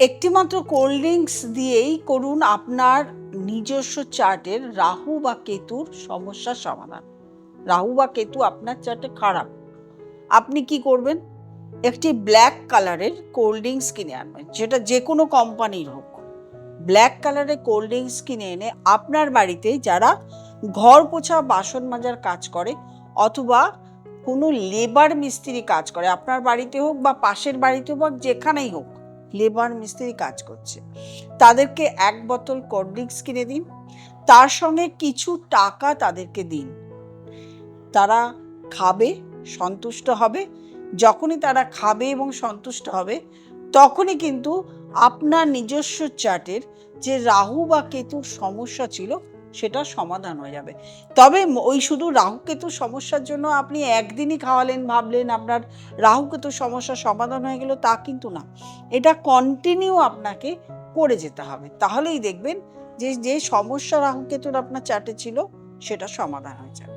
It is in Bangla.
একটিমাত্র কোল্ড ড্রিঙ্কস দিয়েই করুন আপনার নিজস্ব চার্টের রাহু বা কেতুর সমস্যার সমাধান। রাহু বা কেতু আপনার চার্টে খারাপ। আপনি কি করবেন? একটি ব্ল্যাক কালারের কোল্ড ড্রিঙ্কস কিনে আনবেন, যেটা যে কোনো কোম্পানির হোক। ব্ল্যাক কালারের কোল্ড ড্রিঙ্কস কিনে এনে আপনার বাড়িতে যারা ঘর পোছা বাসন মাজার কাজ করে অথবা কোনো লেবার মিস্ত্রি কাজ করে, আপনার বাড়িতে হোক বা পাশের বাড়িতে হোক, যেখানেই হোক লেবার মিস্ত্রি কাজ করছে। তাদেরকে এক বোতল কোল্ড ড্রিঙ্কস কিনে দিন, তার সঙ্গে কিছু টাকা তাদেরকে দিন। তারা খাবে, সন্তুষ্ট হবে। যখনই তারা খাবে এবং সন্তুষ্ট হবে, তখনই কিন্তু আপনার নিজস্ব চার্টের যে রাহু বা কেতুর সমস্যা ছিল সেটা সমাধান হয়ে যাবে। তবে ওই শুধু রাহু কেতুর সমস্যার জন্য আপনি একদিনই খাওয়ালেন, ভাবলেন আপনার রাহু কেতুর সমস্যার সমাধান হয়ে গেল, তা কিন্তু না। এটা কন্টিনিউ আপনাকে করে যেতে হবে। তাহলেই দেখবেন যে যে সমস্যা রাহুকেতুর আপনার চাটে ছিল, সেটা সমাধান হয়ে যাবে।